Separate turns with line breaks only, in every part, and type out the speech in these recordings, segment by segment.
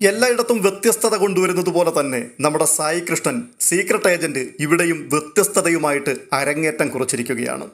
എല്ലായിടത്തും വ്യത്യസ്തത കൊണ്ടുവരുന്നത് പോലെ തന്നെ നമ്മുടെ സായി കൃഷ്ണൻ സീക്രട്ട് ഏജന്റ് ഇവിടെയും വ്യത്യസ്തതയുമായിട്ട് അരങ്ങേറ്റം കുറിച്ചിരിക്കുകയാണ്.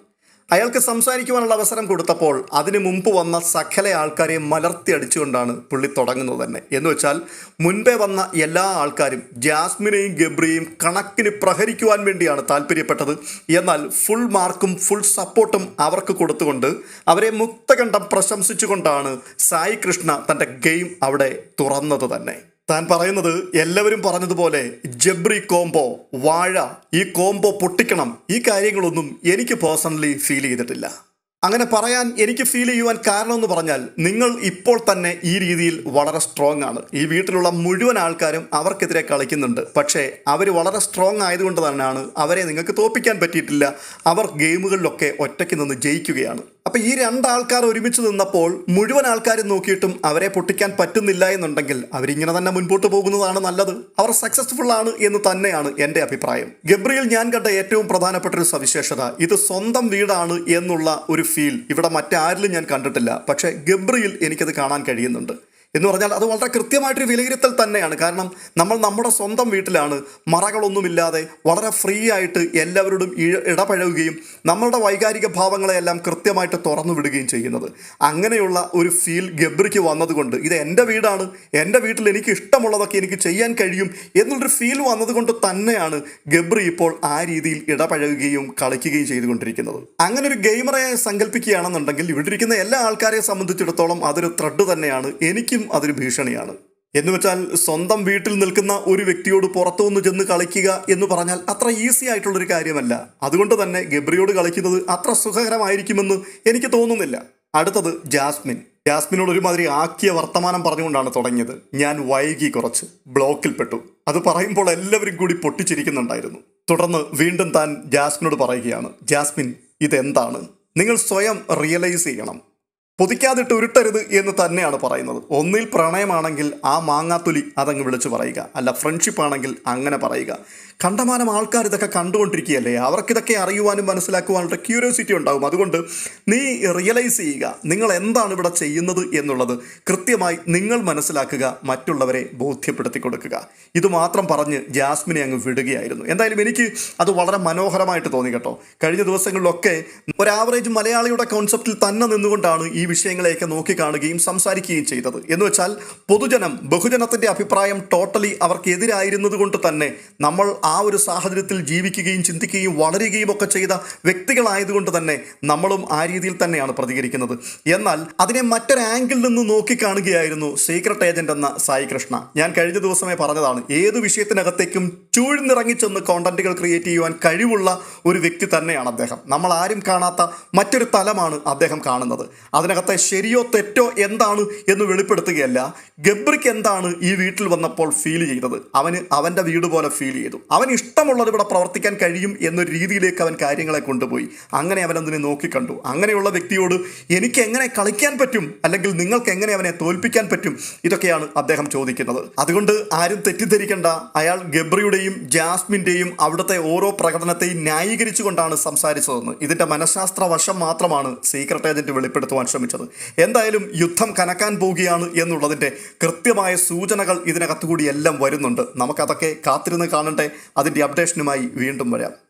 അയാൾക്ക് സംസാരിക്കുവാനുള്ള അവസരം കൊടുത്തപ്പോൾ അതിനു മുമ്പ് വന്ന സകല ആൾക്കാരെ മലർത്തി അടിച്ചുകൊണ്ടാണ് പുള്ളി തുടങ്ങുന്നത് തന്നെ. എന്ന് വെച്ചാൽ മുൻപേ വന്ന എല്ലാ ആൾക്കാരും ജാസ്മിനെയും ഗബ്രിയെയും കണക്കിന് പ്രഹരിക്കുവാൻ വേണ്ടിയാണ് താല്പര്യപ്പെട്ടത്. എന്നാൽ ഫുൾ മാർക്കും ഫുൾ സപ്പോർട്ടും അവർക്ക് കൊടുത്തുകൊണ്ട് അവരെ മുക്തകണ്ഠം പ്രശംസിച്ചുകൊണ്ടാണ് സായി കൃഷ്ണ തന്റെ ഗെയിം അവിടെ തുറന്നത് തന്നെ. താൻ പറയുന്നത് എല്ലാവരും പറഞ്ഞതുപോലെ ജബ്രി കോംബോ വാഴ ഈ കോംബോ പൊട്ടിക്കണം. ഈ കാര്യങ്ങളൊന്നും എനിക്ക് പേഴ്സണലി ഫീൽ ചെയ്തിട്ടില്ല. അങ്ങനെ പറയാൻ എനിക്ക് ഫീൽ ചെയ്യുവാൻ കാരണം എന്ന് പറഞ്ഞാൽ നിങ്ങൾ ഇപ്പോൾ തന്നെ ഈ രീതിയിൽ വളരെ സ്ട്രോങ് ആണ്. ഈ വീട്ടിലുള്ള മുഴുവൻ ആൾക്കാരും അവർക്കെതിരെ കളിക്കുന്നുണ്ട്. പക്ഷേ അവർ വളരെ സ്ട്രോങ് ആയതുകൊണ്ട് തന്നെയാണ് അവരെ നിങ്ങൾക്ക് തോപ്പിക്കാൻ പറ്റിയിട്ടില്ല. അവർ ഗെയിമുകളിലൊക്കെ ഒറ്റയ്ക്ക് നിന്ന് ജയിക്കുകയാണ്. അപ്പൊ ഈ രണ്ടാൾക്കാർ ഒരുമിച്ച് നിന്നപ്പോൾ മുഴുവൻ ആൾക്കാരും നോക്കിയിട്ടും അവരെ പൊട്ടിക്കാൻ പറ്റുന്നില്ല എന്നുണ്ടെങ്കിൽ അവരിങ്ങനെ തന്നെ മുൻപോട്ട് പോകുന്നതാണ് നല്ലത്. അവർ സക്സസ്ഫുൾ ആണ് എന്ന് തന്നെയാണ് എന്റെ അഭിപ്രായം. ഗബ്രിയിൽ ഞാൻ കണ്ട ഏറ്റവും പ്രധാനപ്പെട്ട ഒരു സവിശേഷത ഇത് സ്വന്തം വീടാണ് എന്നുള്ള ഒരു ഫീൽ ഇവിടെ മറ്റാരിലും ഞാൻ കണ്ടിട്ടില്ല. പക്ഷേ ഗബ്രിയിൽ എനിക്കത് കാണാൻ കഴിയുന്നുണ്ട്. എന്ന് പറഞ്ഞാൽ അത് വളരെ കൃത്യമായിട്ടൊരു വിലയിരുത്തൽ തന്നെയാണ്. കാരണം നമ്മൾ നമ്മുടെ സ്വന്തം വീട്ടിലാണ് മറകളൊന്നുമില്ലാതെ വളരെ ഫ്രീ ആയിട്ട് എല്ലാവരോടും ഇടപഴകുകയും നമ്മളുടെ വൈകാരിക ഭാവങ്ങളെയെല്ലാം കൃത്യമായിട്ട് തുറന്നു വിടുകയും ചെയ്യുന്നത്. അങ്ങനെയുള്ള ഒരു ഫീൽ ഗബ്രിക്ക് വന്നതുകൊണ്ട് ഇത് എന്റെ വീടാണ് എന്റെ വീട്ടിൽ എനിക്ക് ഇഷ്ടമുള്ളതൊക്കെ എനിക്ക് ചെയ്യാൻ കഴിയും എന്നുള്ളൊരു ഫീൽ വന്നതുകൊണ്ട് തന്നെയാണ് ഗബ്രി ഇപ്പോൾ ആ രീതിയിൽ ഇടപഴകുകയും കളിക്കുകയും ചെയ്തുകൊണ്ടിരിക്കുന്നത്. അങ്ങനെ ഒരു ഗെയിമറെ സങ്കല്പിക്കുകയാണെന്നുണ്ടെങ്കിൽ ഇവിടെ ഇരിക്കുന്ന എല്ലാ ആൾക്കാരെയും സംബന്ധിച്ചിടത്തോളം അതൊരു ത്രെഡ് തന്നെയാണ്. എനിക്കും അതൊരു ഭീഷണിയാണ്. എന്ന് വെച്ചാൽ സ്വന്തം വീട്ടിൽ നിൽക്കുന്ന ഒരു വ്യക്തിയോട് പുറത്തുനിന്ന് ചെന്ന് കളിക്കുക എന്ന് പറഞ്ഞാൽ അത്ര ഈസി ആയിട്ടുള്ളൊരു കാര്യമല്ല. അതുകൊണ്ട് തന്നെ ഗബ്രിയോട് കളിക്കുന്നത് അത്ര സുഖകരമായിരിക്കുമെന്ന് എനിക്ക് തോന്നുന്നില്ല. അടുത്തത് ജാസ്മിൻ. ജാസ്മിനോട് ഒരുമാതിരി ആക്കിയ വർത്തമാനം പറഞ്ഞുകൊണ്ടാണ് തുടങ്ങിയത്. ഞാൻ വൈകി കുറച്ച്. ബ്ലോക്കിൽപ്പെട്ടു. അത് പറയുമ്പോൾ എല്ലാവരും കൂടി പൊട്ടിച്ചിരിക്കുന്നുണ്ടായിരുന്നു. തുടർന്ന് വീണ്ടും താൻ ജാസ്മിനോട് പറയുകയാണ്. ജാസ്മിൻ ഇതെന്താണ്? നിങ്ങൾ സ്വയം റിയലൈസ് ചെയ്യണം. പൊതിക്കാതിട്ട് ഉരുട്ടരുത് എന്ന് തന്നെയാണ് പറയുന്നത്. ഒന്നിൽ പ്രണയമാണെങ്കിൽ ആ മാങ്ങാത്തൊലി അതങ്ങ് വിളിച്ചു പറയുക. അല്ല ഫ്രണ്ട്ഷിപ്പ് ആണെങ്കിൽ അങ്ങനെ പറയുക. കണ്ടമാനം ആൾക്കാർ ഇതൊക്കെ കണ്ടുകൊണ്ടിരിക്കുകയല്ലേ? അവർക്കിതൊക്കെ അറിയുവാനും മനസ്സിലാക്കുവാനുള്ള ക്യൂരിയോസിറ്റി ഉണ്ടാകും. അതുകൊണ്ട് നീ റിയലൈസ് ചെയ്യുക. നിങ്ങൾ എന്താണ് ഇവിടെ ചെയ്യുന്നത് എന്നുള്ളത് കൃത്യമായി നിങ്ങൾ മനസ്സിലാക്കുക മറ്റുള്ളവരെ ബോധ്യപ്പെടുത്തി കൊടുക്കുക ഇത് മാത്രം പറഞ്ഞ് ജാസ്മിനെ അങ്ങ് വിടുകയായിരുന്നു. എന്തായാലും എനിക്ക് അത് വളരെ മനോഹരമായിട്ട് തോന്നി കേട്ടോ. കഴിഞ്ഞ ദിവസങ്ങളിലൊക്കെ ഒരു ആവറേജ് മലയാളിയുടെ കോൺസെപ്റ്റിൽ തന്നെ നിന്നുകൊണ്ടാണ് ഈ വിഷയങ്ങളെയൊക്കെ നോക്കിക്കാണുകയും സംസാരിക്കുകയും ചെയ്തത്. എന്ന് വെച്ചാൽ പൊതുജനം ബഹുജനത്തിന്റെ അഭിപ്രായം ടോട്ടലി അവർക്കെതിരായിരുന്നത് കൊണ്ട് തന്നെ നമ്മൾ ആ ഒരു സാഹചര്യത്തിൽ ജീവിക്കുകയും ചിന്തിക്കുകയും വളരുകയും ഒക്കെ ചെയ്ത വ്യക്തികളായതുകൊണ്ട് തന്നെ നമ്മളും ആ രീതിയിൽ തന്നെയാണ് പ്രതികരിക്കുന്നത്. എന്നാൽ അതിനെ മറ്റൊരു നിന്ന് നിന്ന് നോക്കിക്കാണുകയായിരുന്നു സീക്രട്ട് ഏജന്റ് എന്ന സായി കൃഷ്ണ. ഞാൻ കഴിഞ്ഞ ദിവസമേ പറഞ്ഞതാണ് ഏത് വിഷയത്തിനകത്തേക്കും ചൂഴ്ന്നിറങ്ങിച്ചെന്ന് കോണ്ടന്റുകൾ ക്രിയേറ്റ് ചെയ്യുവാൻ കഴിവുള്ള ഒരു വ്യക്തി തന്നെയാണ് അദ്ദേഹം. നമ്മൾ ആരും കാണാത്ത മറ്റൊരു തലമാണ് അദ്ദേഹം കാണുന്നത്. അതിനകത്തെ ശരിയോ തെറ്റോ എന്താണ് എന്ന് വെളിപ്പെടുത്തുകയല്ല ഗബ്രിക്ക് എന്താണ് ഈ വീട്ടിൽ വന്നപ്പോൾ ഫീൽ ചെയ്തത്? അവന് അവന്റെ വീട് പോലെ ഫീൽ ചെയ്തു. അവൻ ഇഷ്ടമുള്ളത് ഇവിടെ പ്രവർത്തിക്കാൻ കഴിയും എന്നൊരു രീതിയിലേക്ക് അവൻ കാര്യങ്ങളെ കൊണ്ടുപോയി. അങ്ങനെ അവൻ അതിനെ നോക്കിക്കണ്ടു. അങ്ങനെയുള്ള വ്യക്തിയോട് എനിക്ക് എങ്ങനെ കളിക്കാൻ പറ്റും? അല്ലെങ്കിൽ നിങ്ങൾക്ക് എങ്ങനെ അവനെ തോൽപ്പിക്കാൻ പറ്റും ഇതൊക്കെയാണ് അദ്ദേഹം ചോദിക്കുന്നത്. അതുകൊണ്ട് ആരും തെറ്റിദ്ധരിക്കേണ്ട. അയാൾ ഗബ്രിയുടെയും ജാസ്മിന്റെയും അവിടുത്തെ ഓരോ പ്രകടനത്തെയും ന്യായീകരിച്ചുകൊണ്ടാണ് സംസാരിച്ചതെന്ന്. ഇതിന്റെ മനഃശാസ്ത്ര വശം മാത്രമാണ് സീക്രട്ട് ഏജന്റ് വെളിപ്പെടുത്തുവാൻ ശ്രമിച്ചത്. എന്തായാലും യുദ്ധം കനക്കാൻ പോവുകയാണ് എന്നുള്ളതിന്റെ കൃത്യമായ സൂചനകൾ ഇതിനകത്തുകൂടി എല്ലാം വരുന്നുണ്ട്. നമുക്കതൊക്കെ കാത്തിരുന്ന് കാണണ്ടേ? അതിന്റെ അപ്ഡേഷനുമായി വീണ്ടും വരാം.